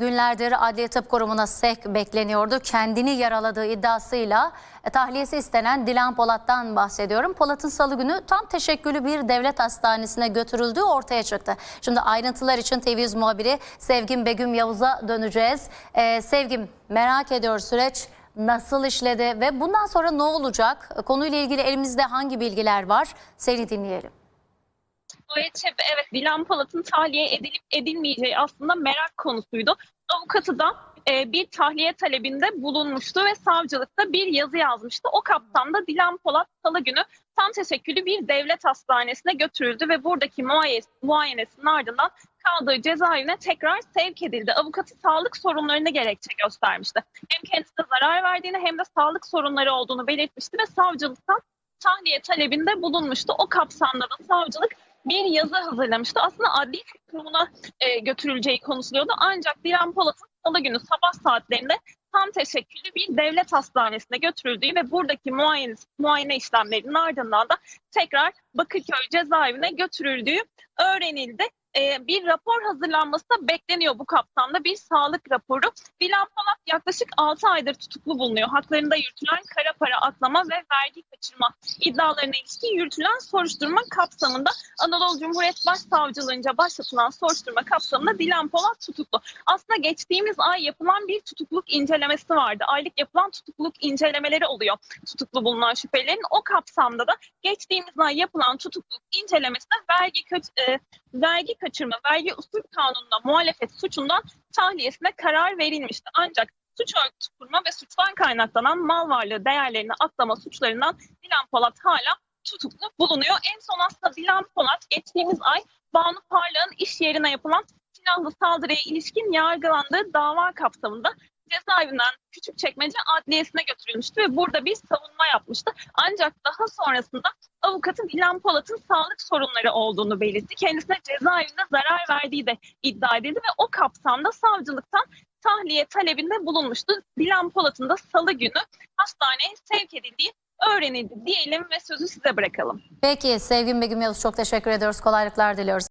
Günlerdir Adliye Tıp Kurumu'na sevk bekleniyordu. Kendini yaraladığı iddiasıyla e, tahliyesi istenen Dilan Polat'tan bahsediyorum. Polat'ın salı günü tam teşekküllü bir devlet hastanesine götürüldüğü ortaya çıktı. Şimdi ayrıntılar için TV100 muhabiri Sevgim Begüm Yavuz'a döneceğiz. Ee, Sevgim merak ediyor süreç nasıl işledi ve bundan sonra ne olacak? Konuyla ilgili elimizde hangi bilgiler var? Seni dinleyelim. Ayçe evet Dilan Polat'ın tahliye edilip edilmeyeceği aslında merak konusuydu. Avukatı da e, bir tahliye talebinde bulunmuştu ve savcılıkta bir yazı yazmıştı. O kapsamda Dilan Polat salı günü tam teşekküllü bir devlet hastanesine götürüldü ve buradaki muayenesinin ardından kaldığı cezaevine tekrar sevk edildi. Avukatı sağlık sorunlarını gerekçe göstermişti. Hem kendisine zarar verdiğini hem de sağlık sorunları olduğunu belirtmişti ve savcılıktan tahliye talebinde bulunmuştu. O kapsamda da savcılık bir yazı hazırlamıştı. Aslında adli kurumuna e, götürüleceği konuşuluyordu. Ancak Dilan Polat'ın salı günü sabah saatlerinde tam teşekküllü bir devlet hastanesine götürüldüğü ve buradaki muayene, muayene işlemlerinin ardından da tekrar Bakırköy cezaevine götürüldüğü öğrenildi. E, bir rapor hazırlanması da bekleniyor bu kapsamda bir sağlık raporu. Dilan Polat yaklaşık 6 aydır tutuklu bulunuyor. Haklarında yürütülen kara para aklama ve vergi kaçırma iddialarına ilişkin yürütülen soruşturma kapsamında Anadolu Cumhuriyet Başsavcılığınca başlatılan soruşturma kapsamında Dilan Polat tutuklu. Aslında geçtiğimiz ay yapılan bir tutukluk incelemesi vardı. Aylık yapılan tutukluk incelemeleri oluyor tutuklu bulunan şüphelilerin. O kapsamda da geçtiğimiz ay yapılan tutukluk incelemesinde vergi kaç- e, vergi kaçırma, vergi usul kanununa muhalefet suçundan tahliyesine karar verilmişti. Ancak suç örgütü kurma ve suçtan kaynaklanan mal varlığı değerlerini aklama suçlarından Dilan Polat hala tutuklu bulunuyor. En son aslında Dilan Polat geçtiğimiz ay Banu Parlak'ın iş yerine yapılan silahlı saldırıya ilişkin yargılandığı dava kapsamında cezaevinden Küçükçekmece Adliyesi'ne götürülmüştü ve burada bir savunma yapmıştı. Ancak daha sonrasında avukatı Dilan Polat'ın sağlık sorunları olduğunu belirtti. Kendisine cezaevinde zarar verdiği de iddia edildi ve o kapsamda savcılıktan tahliye talebinde bulunmuştu. Dilan Polat'ın da salı günü hastaneye sevk edildiği öğrenildi diyelim ve sözü size bırakalım. Peki Sevgim Begüm Yavuz çok teşekkür ediyoruz. Kolaylıklar diliyoruz.